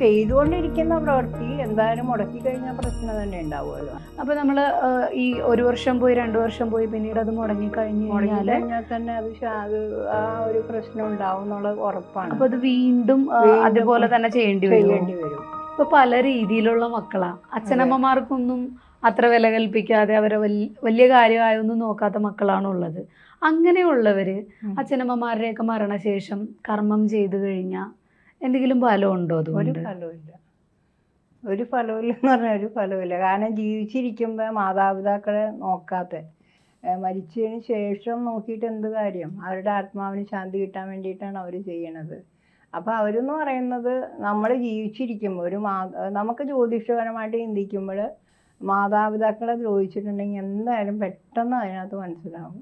ചെയ്തുകൊണ്ടിരിക്കുന്ന പ്രവൃത്തി എന്തായാലും മുടക്കി കഴിഞ്ഞാൽ പ്രശ്നം തന്നെ ഉണ്ടാവുമല്ലോ. അപ്പൊ നമ്മൾ ഈ ഒരു വർഷം പോയി രണ്ടു വർഷം പോയി പിന്നീട് അത് മുടങ്ങി കഴിഞ്ഞു കഴിഞ്ഞാൽ തന്നെ അത് ആ ഒരു പ്രശ്നം ഉണ്ടാവും എന്നുള്ളത് ഉറപ്പാണ്. അപ്പൊ അത് വീണ്ടും അതുപോലെ തന്നെ ചെയ്യേണ്ടി വരും. ഇപ്പൊ പല രീതിയിലുള്ള മക്കളാ. അച്ഛനമ്മമാർക്കൊന്നും അത്ര വില കൽപ്പിക്കാതെ അവരെ വല്യ- കാര്യമായൊന്നും നോക്കാത്ത മക്കളാണ് ഉള്ളത് അങ്ങനെയുള്ളവര് അച്ഛനമ്മമാരുടെയൊക്കെ മരണശേഷം കർമ്മം ചെയ്തു കഴിഞ്ഞാൽ എന്തെങ്കിലും ഫലം ഉണ്ടോ ഒരു അതുകൊണ്ട്? ഒരു ഫലവുമില്ല. എന്ന് പറഞ്ഞാൽ ഒരു ഫലവുമില്ല. കാരണം ജീവിച്ചിരിക്കുമ്പോൾ മാതാപിതാക്കളെ നോക്കാത്ത. മരിച്ചതിന് ശേഷം നോക്കിയിട്ട് എന്ത് കാര്യം? അവരുടെ ആത്മാവിന് ശാന്തി കിട്ടാൻ വേണ്ടിയിട്ടാണ് അവർ ചെയ്യണത്. അപ്പോൾ അവരെന്ന് പറയുന്നത് നമ്മൾ ജീവിച്ചിരിക്കുമ്പോൾ ഒരു മാ നമുക്ക് ജ്യോതിഷപരമായിട്ട് ചിന്തിക്കുമ്പോൾ മാതാപിതാക്കളെ ദ്രോഹിച്ചിട്ടുണ്ടെങ്കിൽ എന്തായാലും പെട്ടെന്ന് അതിനകത്ത് മനസ്സിലാവും.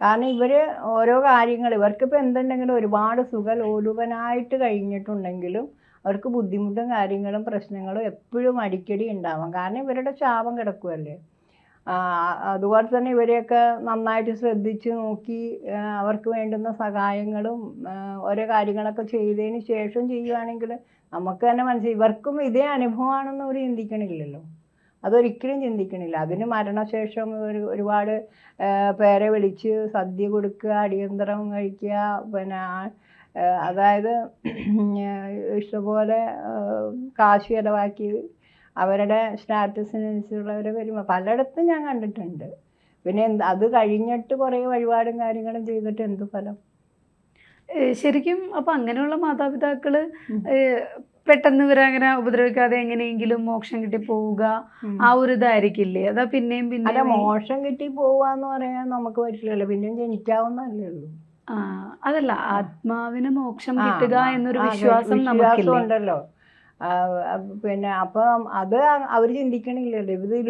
കാരണം ഇവർ ഓരോ കാര്യങ്ങൾ ഇവർക്കിപ്പോൾ എന്തുണ്ടെങ്കിലും ഒരുപാട് സുഖലോലുപനായിട്ട് കഴിഞ്ഞിട്ടുണ്ടെങ്കിലും അവർക്ക് ബുദ്ധിമുട്ടും കാര്യങ്ങളും പ്രശ്നങ്ങളും എപ്പോഴും അടിക്കടി ഉണ്ടാവാം. കാരണം ഇവരുടെ ശാപം കിടക്കുമല്ലേ അതുപോലെ തന്നെ ഇവരെയൊക്കെ നന്നായിട്ട് ശ്രദ്ധിച്ച് നോക്കി അവർക്ക് വേണ്ടുന്ന സഹായങ്ങളും ഓരോ കാര്യങ്ങളൊക്കെ ചെയ്തതിന് ശേഷം ചെയ്യുവാണെങ്കിൽ നമുക്ക് തന്നെ മനസ്സിലായി ഇവർക്കും ഇതേ അനുഭവമാണെന്ന് അവർ ചിന്തിക്കണില്ലല്ലോ. അതൊരിക്കലും ചിന്തിക്കണില്ല. അതിന് മരണശേഷം ഒരു ഒരുപാട് പേരെ വിളിച്ച് സദ്യ കൊടുക്കുക അടിയന്തരം കഴിക്കുക പിന്നെ അതായത് ഇഷ്ടംപോലെ കാശ് ചിലവാക്കി അവരുടെ സ്റ്റാറ്റസിനനുസരിച്ചുള്ളവരെ വരുമ്പോൾ പലയിടത്തും ഞാൻ കണ്ടിട്ടുണ്ട്. പിന്നെ എന്ത് അത് കഴിഞ്ഞിട്ട് കുറേ വഴിപാടും കാര്യങ്ങളും ചെയ്തിട്ട് എന്ത് ഫലം? ശരിക്കും അപ്പൊ അങ്ങനെയുള്ള. ഏ, പെട്ടെന്ന് ഇവരങ്ങനെ ഉപദ്രവിക്കാതെ എങ്ങനെയെങ്കിലും മോക്ഷം കിട്ടി പോവുക ആ ഒരു ഇതായിരിക്കില്ലേ? അതാ പിന്നെയും പിന്നെ മോക്ഷം കിട്ടി പോവാന്ന് പറയാൻ നമുക്ക് പറ്റില്ലല്ലോ. പിന്നെയും ജനിക്കാവുന്നല്ലേ ഉള്ളൂ. ആ അതല്ല ആത്മാവിന് മോക്ഷം കിട്ടുക എന്നൊരു വിശ്വാസം നമുക്ക് ഉണ്ടല്ലോ. പിന്നെ അപ്പൊ അത് അവർ ചിന്തിക്കണില്ലല്ലോ. ഇതിൽ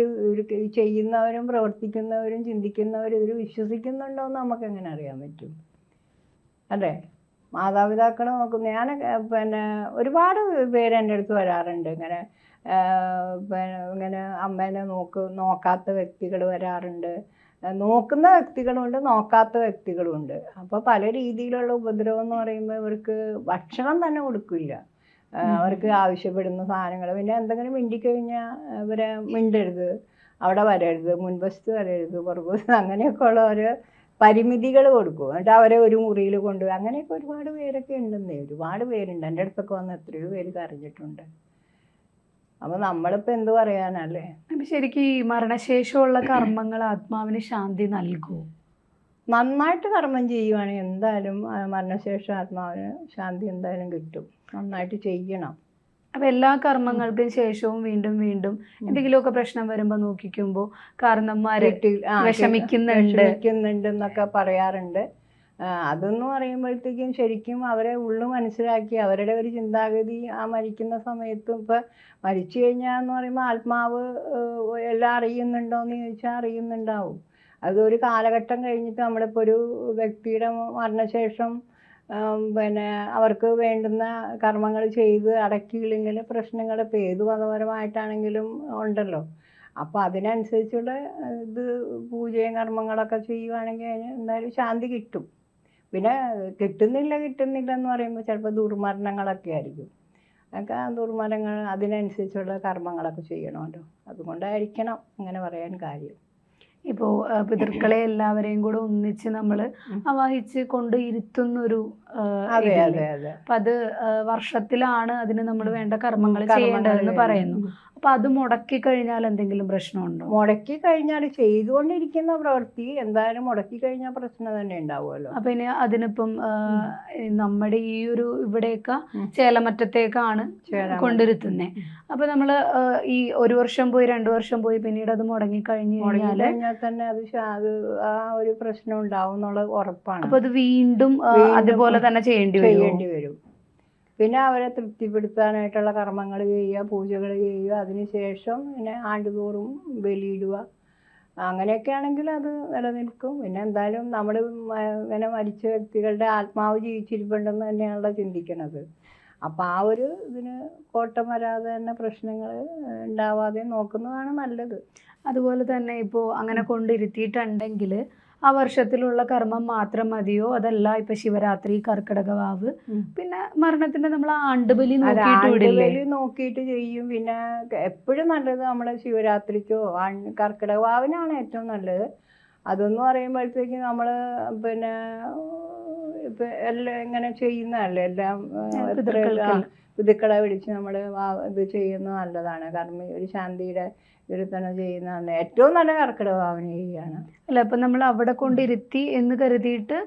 ചെയ്യുന്നവരും പ്രവർത്തിക്കുന്നവരും ചിന്തിക്കുന്നവരും ഇതിൽ വിശ്വസിക്കുന്നുണ്ടോ എന്ന് നമുക്ക് എങ്ങനെ അറിയാൻ പറ്റും? അല്ലേ? മാതാപിതാക്കൾ നോക്കുന്നു ഞാൻ പിന്നെ ഒരുപാട് പേര് എന്റെ അടുത്ത് വരാറുണ്ട്. ഇങ്ങനെ പിന്നെ ഇങ്ങനെ അമ്മേനെ നോക്ക് നോക്കാത്ത വ്യക്തികൾ വരാറുണ്ട്. നോക്കുന്ന വ്യക്തികളുണ്ട് നോക്കാത്ത വ്യക്തികളുമുണ്ട് അപ്പോൾ പല രീതിയിലുള്ള ഉപദ്രവം എന്ന് പറയുമ്പോൾ ഇവർക്ക് ഭക്ഷണം തന്നെ കൊടുക്കില്ല. അവർക്ക് ആവശ്യപ്പെടുന്ന സാധനങ്ങൾ. പിന്നെ എന്തെങ്കിലും മിണ്ടിക്കഴിഞ്ഞാൽ ഇവരെ മിണ്ടരുത്. അവിടെ വരരുത്. മുൻവശത്ത് വരരുത്. പുറകുവശത്ത് അങ്ങനെയൊക്കെ ഉള്ള ഒരു പരിമിതികൾ കൊടുക്കും. എന്നിട്ട് അവരെ ഒരു മുറിയിൽ കൊണ്ടുപോയി. അങ്ങനെയൊക്കെ ഒരുപാട് പേരൊക്കെ ഉണ്ടെന്നേ. ഒരുപാട് പേരുണ്ട്. എന്റെ അടുത്തൊക്കെ വന്ന് എത്രയോ പേര് കറിഞ്ഞിട്ടുണ്ട് അപ്പോൾ നമ്മളിപ്പോൾ എന്ത് പറയാനല്ലേ അപ്പൊ ശരിക്കും ഈ മരണശേഷമുള്ള കർമ്മങ്ങൾ ആത്മാവിന് ശാന്തി നൽകൂ? നന്നായിട്ട് കർമ്മം ചെയ്യുവാണെങ്കിൽ എന്തായാലും മരണശേഷം ആത്മാവിന് ശാന്തി എന്തായാലും കിട്ടും. നന്നായിട്ട് ചെയ്യണം. അപ്പൊ എല്ലാ കർമ്മങ്ങൾക്കും ശേഷവും വീണ്ടും വീണ്ടും എന്തെങ്കിലുമൊക്കെ പ്രശ്നം വരുമ്പോൾ നോക്കിക്കുമ്പോൾ കാരണന്മാരെ വിഷമിക്കുന്നുണ്ട്. വിഷമിക്കുന്നുണ്ട്. എന്നൊക്കെ പറയാറുണ്ട്. അതെന്ന് പറയുമ്പോഴത്തേക്കും ശരിക്കും അവരെ ഉള്ളു മനസ്സിലാക്കി അവരുടെ ഒരു ചിന്താഗതി ആ മരിക്കുന്ന സമയത്തും ഇപ്പം മരിച്ചു കഴിഞ്ഞാൽ എന്ന് പറയുമ്പോൾ ആത്മാവ് എല്ലാം എല്ലാം അറിയുന്നുണ്ടോയെന്ന് ചോദിച്ചാൽ അറിയുന്നുണ്ടാവും. അതൊരു കാലഘട്ടം കഴിഞ്ഞിട്ട് നമ്മളിപ്പോൾ ഒരു വ്യക്തിയുടെ മരണശേഷം പിന്നെ അവർക്ക് വേണ്ടുന്ന കർമ്മങ്ങൾ ചെയ്ത് അടക്കിയില്ലെങ്കിൽ പ്രശ്നങ്ങൾ ഇപ്പോൾ ഏത് മതപരമായിട്ടാണെങ്കിലും ഉണ്ടല്ലോ. അപ്പോൾ അതിനനുസരിച്ചുള്ള ഇത് പൂജയും കർമ്മങ്ങളൊക്കെ ചെയ്യുവാണെങ്കിൽ അതിന് എന്തായാലും ശാന്തി കിട്ടും. പിന്നെ കിട്ടുന്നില്ല കിട്ടുന്നില്ല എന്ന് പറയുമ്പോൾ ചിലപ്പോൾ ദുർമരണങ്ങളൊക്കെ ആയിരിക്കും. ആ ദുർമരണങ്ങൾ അതിനനുസരിച്ചുള്ള കർമ്മങ്ങളൊക്കെ ചെയ്യണമല്ലോ. അതുകൊണ്ടായിരിക്കണം അങ്ങനെ പറയാൻ കാര്യം. ഇപ്പോ പിതൃക്കളെ എല്ലാവരെയും കൂടെ ഒന്നിച്ച് നമ്മൾ. ആവാഹിച്ച് കൊണ്ട് ഇരുത്തുന്നൊരു അപ്പൊ അത് വർഷത്തിലാണ് അതിന് നമ്മൾ വേണ്ട കർമ്മങ്ങൾ ചെയ്യേണ്ടതെന്ന് പറയുന്നു. അപ്പൊ അത് മുടക്കി കഴിഞ്ഞാൽ എന്തെങ്കിലും പ്രശ്നമുണ്ടോ? മുടക്കി കഴിഞ്ഞാൽ ചെയ്തുകൊണ്ടിരിക്കുന്ന പ്രവൃത്തി എന്തായാലും മുടക്കി കഴിഞ്ഞാൽ പ്രശ്നം തന്നെ ഉണ്ടാവുമല്ലോ. അപ്പൊ ഇനി അതിനിപ്പം നമ്മുടെ ഈ ഒരു ഇവിടെയൊക്കെ ചേലമറ്റത്തേക്കാണ് കൊണ്ടിരുത്തുന്നേ. അപ്പൊ നമ്മൾ ഈ ഒരു വർഷം പോയി രണ്ടു വർഷം പോയി പിന്നീട് അത് മുടങ്ങി കഴിഞ്ഞു കഴിഞ്ഞാൽ തന്നെ അത് ആ ഒരു പ്രശ്നം ഉണ്ടാവും എന്നുള്ളത് ഉറപ്പാണ്. അപ്പൊ അത് വീണ്ടും അതുപോലെ തന്നെ ചെയ്യേണ്ടി വരും. പിന്നെ അവരെ തൃപ്തിപ്പെടുത്താനായിട്ടുള്ള കർമ്മങ്ങൾ ചെയ്യുക പൂജകൾ ചെയ്യുക. അതിനുശേഷം പിന്നെ ആണ്ടുതോറും ബലിയിടുക. അങ്ങനെയൊക്കെ ആണെങ്കിൽ അത് നിലനിൽക്കും. പിന്നെ എന്തായാലും നമ്മൾ ഇങ്ങനെ മരിച്ച വ്യക്തികളുടെ ആത്മാവ് ജീവിച്ചിരിപ്പുണ്ടെന്ന് തന്നെയാണല്ലോ ചിന്തിക്കണത്. അപ്പം ആ ഒരു ഇതിന് കോട്ടം വരാതെ തന്നെ പ്രശ്നങ്ങൾ ഉണ്ടാവാതെ നോക്കുന്നതാണ് നല്ലത്. അതുപോലെ തന്നെ ഇപ്പോ അങ്ങനെ കൊണ്ടിരുത്തിയിട്ടുണ്ടെങ്കിൽ ആ വർഷത്തിലുള്ള കർമ്മം മാത്രം മതിയോ? അതല്ല ഇപ്പൊ ശിവരാത്രി കർക്കിടക വാവ്. പിന്നെ മരണത്തിന്റെ നമ്മൾ ആണ്ടുബലി ആണ്ടുബലി നോക്കിയിട്ട് ചെയ്യും. പിന്നെ എപ്പോഴും നല്ലത് നമ്മുടെ ശിവരാത്രിക്കോ കർക്കിടകവാവിനാണ് കർക്കിടക വാവിനാണ് ഏറ്റവും നല്ലത്. അതെന്ന് പറയുമ്പോഴത്തേക്ക് നമ്മൾ പിന്നെ ഇപ്പൊ എല്ലാം ഇങ്ങനെ ചെയ്യുന്നതല്ലേ? എല്ലാം എത്ര പിതുക്കളെ വിളിച്ച് നമ്മൾ ഇത് ചെയ്യുന്നത് നല്ലതാണ്. കാരണം ഒരു ശാന്തിയുടെ തന്നെ ചെയ്യുന്നതാണ് ഏറ്റവും നല്ല കർക്കിടക ഭാവന ചെയ്യുകയാണ് അല്ല അപ്പൊ നമ്മൾ അവിടെ കൊണ്ടിരുത്തി എന്ന് കരുതിയിട്ട്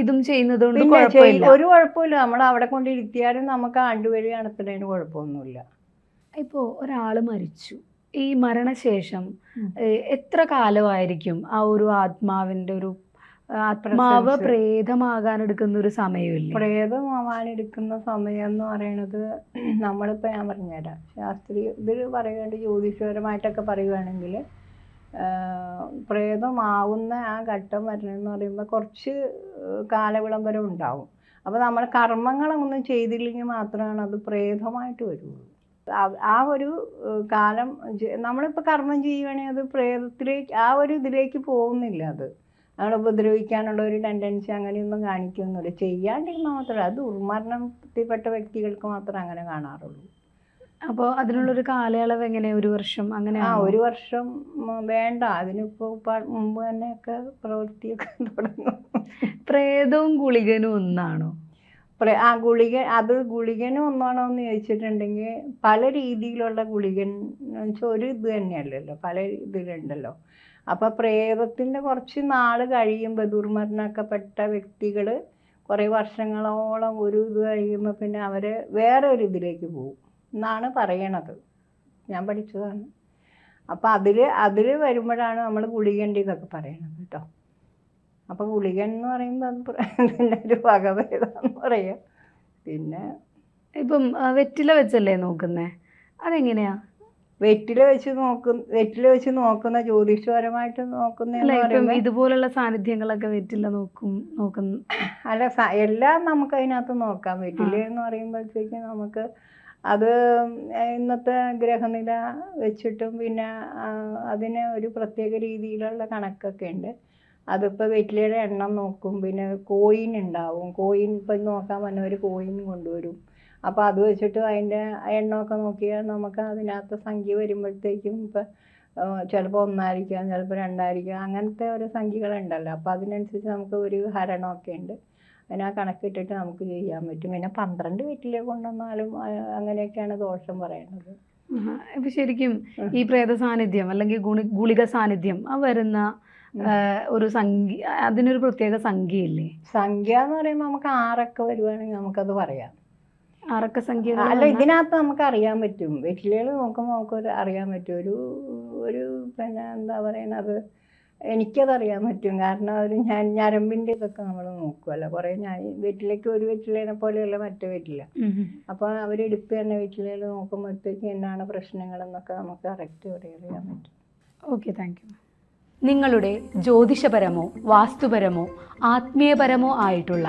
ഇതും ചെയ്യുന്നത് ഒരു കുഴപ്പമില്ല. നമ്മൾ അവിടെ കൊണ്ടിരുത്തിയാലും നമുക്ക് ആണ്ടുവരി നടത്തുന്നതിന് കുഴപ്പമൊന്നുമില്ല. ഇപ്പോൾ ഒരാൾ മരിച്ചു. ഈ മരണശേഷം എത്ര കാലമായിരിക്കും ആ ഒരു ആത്മാവിന്റെ ഒരു ആത്മാവ്. പ്രേതമാകാൻ എടുക്കുന്ന ഒരു സമയമില്ല? പ്രേതമാവാൻ എടുക്കുന്ന സമയം എന്ന് പറയണത് നമ്മളിപ്പോ ഞാൻ പറഞ്ഞുതരാം. ശാസ്ത്രീയ ഇതിൽ പറയുകയാണ്ട് ജ്യോതിഷപരമായിട്ടൊക്കെ പറയുകയാണെങ്കിൽ പ്രേതമാവുന്ന ആ ഘട്ടം വരണമെന്ന് പറയുമ്പോൾ കുറച്ച് കാലവിളംബരം ഉണ്ടാവും. അപ്പോൾ നമ്മൾ കർമ്മങ്ങളൊന്നും ചെയ്തില്ലെങ്കിൽ മാത്രമാണ് അത് പ്രേതമായിട്ട് വരുള്ളൂ. ആ- ഒരു കാലം നമ്മളിപ്പോൾ കർമ്മം ചെയ്യുകയാണെങ്കിൽ അത് പ്രേതത്തിലേക്ക് ആ ഒരു ഇതിലേക്ക് പോകുന്നില്ല അത്. നമ്മൾ ഉപദ്രവിക്കാനുള്ള ഒരു ടെൻഡൻസി അങ്ങനെയൊന്നും കാണിക്കുന്നില്ല. ചെയ്യാണ്ടിരുന്നാൽ മാത്രമേ അത് ദുർമരണത്തിൽപ്പെട്ട വ്യക്തികൾക്ക് മാത്രമേ അങ്ങനെ കാണാറുള്ളൂ. അപ്പോൾ അതിനുള്ളൊരു കാലയളവ് എങ്ങനെ? ഒരു വർഷം അങ്ങനെ ആ ഒരു വർഷം വേണ്ട. അതിനിപ്പോൾ മുമ്പ് തന്നെയൊക്കെ പ്രവൃത്തിയൊക്കെ തുടങ്ങും. പ്രേതവും ഗുളികനും ഒന്നാണോ? ആ ഗുളിക അത് ഗുളികന് ഒന്നാണോ എന്ന് ചോദിച്ചിട്ടുണ്ടെങ്കിൽ പല രീതിയിലുള്ള ഗുളികൻ എന്ന് വെച്ചാൽ ഒരു ഇത് തന്നെയല്ലല്ലോ. പല ഇതിലുണ്ടല്ലോ. അപ്പോൾ പ്രേതത്തിന്റെ കുറച്ച് നാൾ കഴിയുമ്പോൾ ദുർമരണക്കപ്പെട്ട വ്യക്തികൾ കുറേ വർഷങ്ങളോളം ഒരു ഇത് കഴിയുമ്പോൾ പിന്നെ അവർ വേറെ ഒരു ഇതിലേക്ക് പോകും. എന്നാണ് പറയണത്. ഞാൻ പഠിച്ചതാണ്. അപ്പോൾ അതിൽ അതിൽ വരുമ്പോഴാണ് നമ്മൾ ഗുളികന്റെ ഇതൊക്കെ പറയണത് കേട്ടോ. അപ്പോൾ ഗുളികൻ എന്ന് പറയുമ്പോൾ അത് പിന്നെ ഒരു വകഭേദമെന്ന് പറയാം. പിന്നെ ഇപ്പം വെറ്റില വെച്ചല്ലേ നോക്കുന്നേ? അതെങ്ങനെയാ? വെറ്റില വെച്ച് നോക്കുന്ന വെറ്റില വെച്ച് നോക്കുന്ന ജ്യോതിഷപരമായിട്ട് നോക്കുന്ന ഇതുപോലുള്ള സാന്നിധ്യങ്ങളൊക്കെ വെറ്റില നോക്കും നോക്കുന്ന അല്ല എല്ലാം നമുക്ക് അതിനകത്ത് നോക്കാം. വെറ്റില എന്ന് പറയുമ്പോഴത്തേക്ക് നമുക്ക് അത് ഇന്നത്തെ ഗ്രഹനില വെച്ചിട്ടും പിന്നെ അതിന് ഒരു പ്രത്യേക രീതിയിലുള്ള കണക്കൊക്കെ ഉണ്ട്. അതിപ്പോൾ വെറ്റിലയുടെ എണ്ണം നോക്കും പിന്നെ കോയിൻ ഉണ്ടാവും. കോയിൻ ഇപ്പം നോക്കാൻ വന്നവർ ഒരു കോയിൻ കൊണ്ടുവരും. അപ്പോൾ അത് വെച്ചിട്ട് അതിന്റെ എണ്ണമൊക്കെ നോക്കിയാൽ നമുക്ക് അതിനകത്ത് സംഖ്യ വരുമ്പോഴത്തേക്കും ഇപ്പം ചിലപ്പോൾ ഒന്നായിരിക്കാം ചിലപ്പോൾ രണ്ടായിരിക്കാം അങ്ങനത്തെ ഓരോ സംഖ്യകളുണ്ടല്ലോ. അപ്പോൾ അതിനനുസരിച്ച് നമുക്ക് ഒരു ഹരണമൊക്കെ ഉണ്ട്. അതിന് ആ കണക്കിട്ടിട്ട് നമുക്ക് ചെയ്യാൻ പറ്റും. പിന്നെ പന്ത്രണ്ട് വീട്ടിലേക്ക് കൊണ്ടുവന്നാലും അങ്ങനെയൊക്കെയാണ് ദോഷം പറയുന്നത്. ഇപ്പൊ ശരിക്കും ഈ പ്രേത സാന്നിധ്യം അല്ലെങ്കിൽ ഗുണി ഗുളിക സാന്നിധ്യം ആ വരുന്ന ഒരു സംഖ്യ അതിനൊരു പ്രത്യേക സംഖ്യയില്ലേ? സംഖ്യ എന്ന് പറയുമ്പോൾ നമുക്ക് ആറൊക്കെ വരുവാണെങ്കിൽ നമുക്കത് പറയാം. അല്ല ഇതിനകത്ത് നമുക്ക് അറിയാൻ പറ്റും. വെറ്റിലകൾ നോക്കുമ്പോൾ നമുക്ക് ഒരു അറിയാൻ പറ്റും. ഒരു ഒരു പിന്നെ എന്താ പറയണത് എനിക്കത് അറിയാൻ പറ്റും. കാരണം ഒരു ഞാൻ ഞരമ്പിന്റെ ഇതൊക്കെ നമ്മൾ നോക്കുമല്ലോ കുറേ ഞാൻ വെറ്റിലേക്ക് ഒരു വെറ്റിലേനെ പോലെയുള്ള മറ്റു വെറ്റില. അപ്പോൾ അവരെടുത്ത് തന്നെ വെറ്റിലയിൽ നോക്കുമ്പോഴത്തേക്ക് എന്നാണ് പ്രശ്നങ്ങളെന്നൊക്കെ നമുക്ക് കറക്റ്റ് അറിയാൻ പറ്റും. ഓക്കെ താങ്ക് യു നിങ്ങളുടെ ജ്യോതിഷപരമോ വാസ്തുപരമോ ആത്മീയപരമോ ആയിട്ടുള്ള